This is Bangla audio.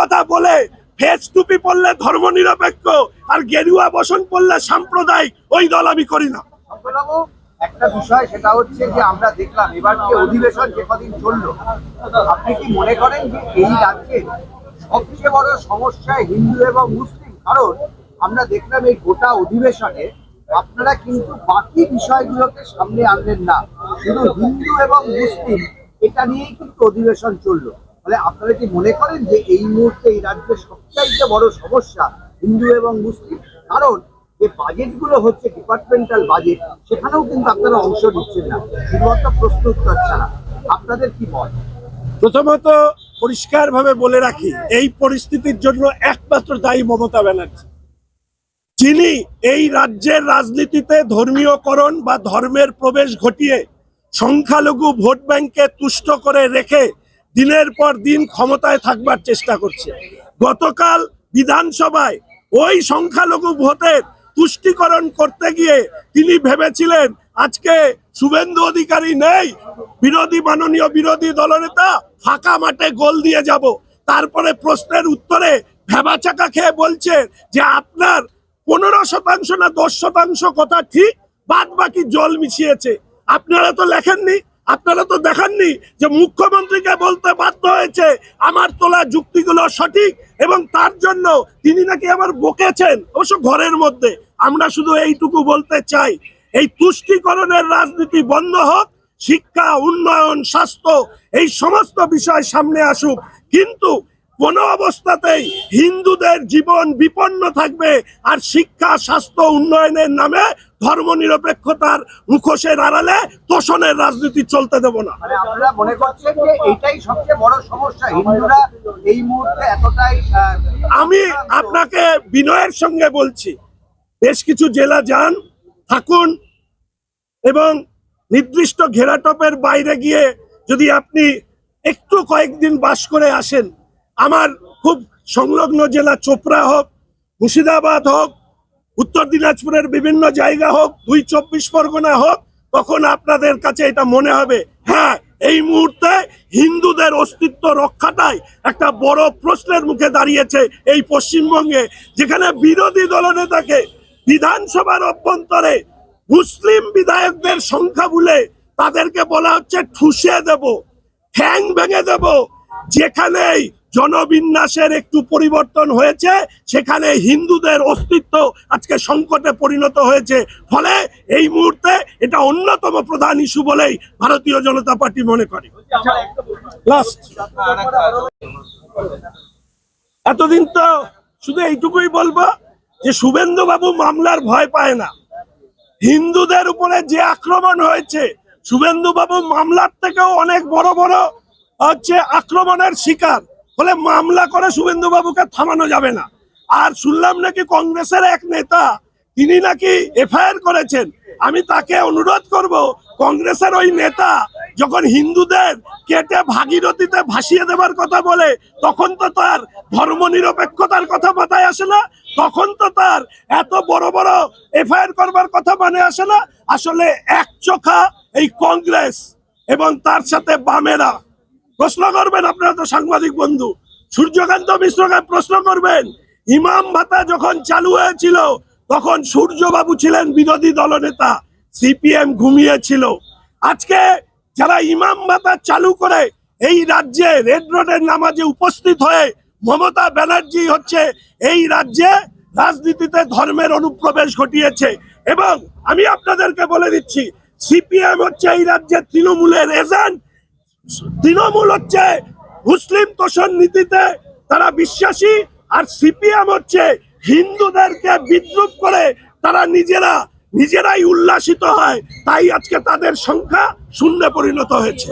কথা বলে ফেস টুপি পড়লে ধর্ম নিরপেক্ষ আর গেরুয়া বসন পড়লে সাম্প্রদায়িক, ওই দল আমি করি না। একটা বিষয়, সেটা হচ্ছে যে আমরা দেখলাম, এবার যে অধিবেশন যে কদিন চলল, আপনি কি মনে করেন যে এই রাজ্যে সবচেয়ে বড় সমস্যা হিন্দু এবং মুসলিম? কারণ আমরা দেখলাম এই গোটা অধিবেশনে আপনারা কিন্তু বাকি বিষয়গুলোকে সামনে আনলেন না। শুধু হিন্দু এবং মুসলিম, এটা নিয়েই কিন্তু অধিবেশন চলল। ফলে আপনারা কি মনে করেন যে এই মুহূর্তে এই রাজ্যের সবচাইতে বড় সমস্যা হিন্দু এবং মুসলিম? কারণ যে বাজেটগুলো হচ্ছে ডিপার্টমেন্টাল বাজেট সেখানেও কিন্তু আপনারা অংশ নিচ্ছেন না। শুধুমাত্র প্রশ্ন উত্তর ছাড়া। আপনাদের কি মত? প্রথমত পরিষ্কারভাবে বলে রাখি, এই পরিস্থিতির জন্য একমাত্র দায়ী মমতা ব্যানার্জি। যিনি এই রাজ্যের রাজনীতিতে ধর্মীয়করণ বা ধর্মের প্রবেশ ঘটিয়ে সংখ্যালঘু ভোট ব্যাংকে তুষ্ট করে রেখে দিনের পর দিন ক্ষমতায় থাকবার চেষ্টা করছে। গতকাল বিধানসভায় ওই সংখ্যালঘু ভোটের তুষ্টিকরণ করতে গিয়ে তিনি ভেবেছিলেন, আজকে শুভেন্দু অধিকারী নেই, বিরোধী মাননীয় বিরোধী দলনেতা ফাঁকা মাঠে গোল দিয়ে যাব। তারপরে প্রশ্নের উত্তরে ভেবাচাকা খেয়ে বলছে যে, আপনার পনেরো শতাংশ না দশ শতাংশ কথা ঠিক বাদ বাকি জল মিশিয়েছে। আপনারা তো লেখেননি আপনারা তো দেখাননি যে মুখ্যমন্ত্রীকে বলতে বাধ্য হয়েছে আমার তোলা যুক্তিগুলো সঠিক এবং তার জন্য তিনি নাকি আমার বকেছেন, অবশ্য ঘরের মধ্যে। আমরা শুধু এইটুকু বলতে চাই, এই তুষ্টিকরণের রাজনীতি বন্ধ হোক, শিক্ষা, উন্নয়ন, স্বাস্থ্য, এই সমস্ত বিষয় সামনে আসুক। কিন্তু কোনো অবস্থাতেই হিন্দুদের জীবন বিপন্ন থাকবে আর শিক্ষা স্বাস্থ্য উন্নয়নের নামে ধর্ম নিরপেক্ষতার মুখোশের আড়ালে তোষণের রাজনীতি চলতে দেব না। মানে আপনারা মনে করছেন যে এটাই সবচেয়ে বড় সমস্যা? হিন্দুরা এই মুহূর্তে এতটাই আমি আপনাকে বিনয়ের সঙ্গে বলছি বেশ কিছু জেলা যান থাকুন এবং নির্দিষ্ট ঘেরাটপের বাইরে গিয়ে যদি আপনি একটু কয়েকদিন বাস করে আসেন আমার খুব সংলগ্ন জেলা চোপড়া হোক, মুর্শিদাবাদ হোক, উত্তর দিনাজপুরের বিভিন্ন জায়গা হোক, দুই চব্বিশ পরগনা হোক, তখন আপনাদের কাছে এটা মনে হবে হ্যাঁ এই মুহূর্তে হিন্দুদের অস্তিত্ব রক্ষাটাই একটা বড় প্রশ্নের মুখে দাঁড়িয়েছে এই পশ্চিমবঙ্গে, যেখানে বিরোধী দলনেতাকে বিধানসভার অভ্যন্তরে মুসলিম বিধায়কদের সংখ্যা বলে তাদেরকে বলা হচ্ছে ঠুসে দেব, ঠ্যাং ভেঙে দেব যেখানেই জনবিন্যাসের একটু পরিবর্তন হয়েছে, সেখানে হিন্দুদের অস্তিত্ব আজকে সংকটে পরিণত হয়েছে। ফলে এই মুহূর্তে এটা অন্যতম প্রধান ইস্যু বলেই ভারতীয় জনতা পার্টি মনে করে। এতদিন তো শুধু এইটুকুই বলব যে শুভেন্দু বাবু মামলার ভয় পায় না। হিন্দুদের উপরে যে আক্রমণ হয়েছে শুভেন্দু বাবু মামলার থেকেও অনেক বড় বড় হচ্ছে আক্রমণের শিকার, ফলে মামলা করে শুভেন্দু বাবুকে থামানো যাবে না। আর শুনলাম নাকি কংগ্রেসের এক নেতা, তিনি নাকি এফআইআর করেছেন। আমি তাকে অনুরোধ করব, কংগ্রেসের ওই নেতা যখন হিন্দুদের কেটে ভাগীরথীতে ভাসিয়ে দেবার কথা বলে, তখন তো তার ধর্ম নিরপেক্ষতার কথা মাথায় আসে না, তখন তো তার এত বড় বড় এফআইআর করবার কথা মানে আসে না। আসলে এক চোখা এই কংগ্রেস এবং তার সাথে বামেরা। প্রশ্ন করবেন আপনারা তো সাংবাদিক বন্ধু। সূর্যকান্ত মিশ্রকে প্রশ্ন করবেন, ইমাম ভাতা যখন চালু হয়েছিল, তখন সূর্যবাবু ছিলেন বিরোধী দলনেতা, সিপিএম ঘুমিয়েছিল। আজকে যারা ইমাম ভাতা চালু করে, এই রাজ্যে রেড রোডের নামাজে উপস্থিত হয়ে মমতা ব্যানার্জি হচ্ছে, এই রাজ্যে রাজনীতিতে ধর্মের অনুপ্রবেশ ঘটিয়েছে। এবং আমি আপনাদেরকে বলে দিচ্ছি, সিপিএম হচ্ছে এই রাজ্যের তৃণমূলের এজেন্ট তৃণমূল হচ্ছে মুসলিম তোষণ নীতিতে তারা বিশ্বাসী আর সিপিএম হচ্ছে হিন্দুদেরকে বিদ্রুপ করে তারা নিজেরা, নিজেরাই উল্লাসিত হয়। তাই আজকে তাদের সংখ্যা শূন্যে পরিণত হয়েছে।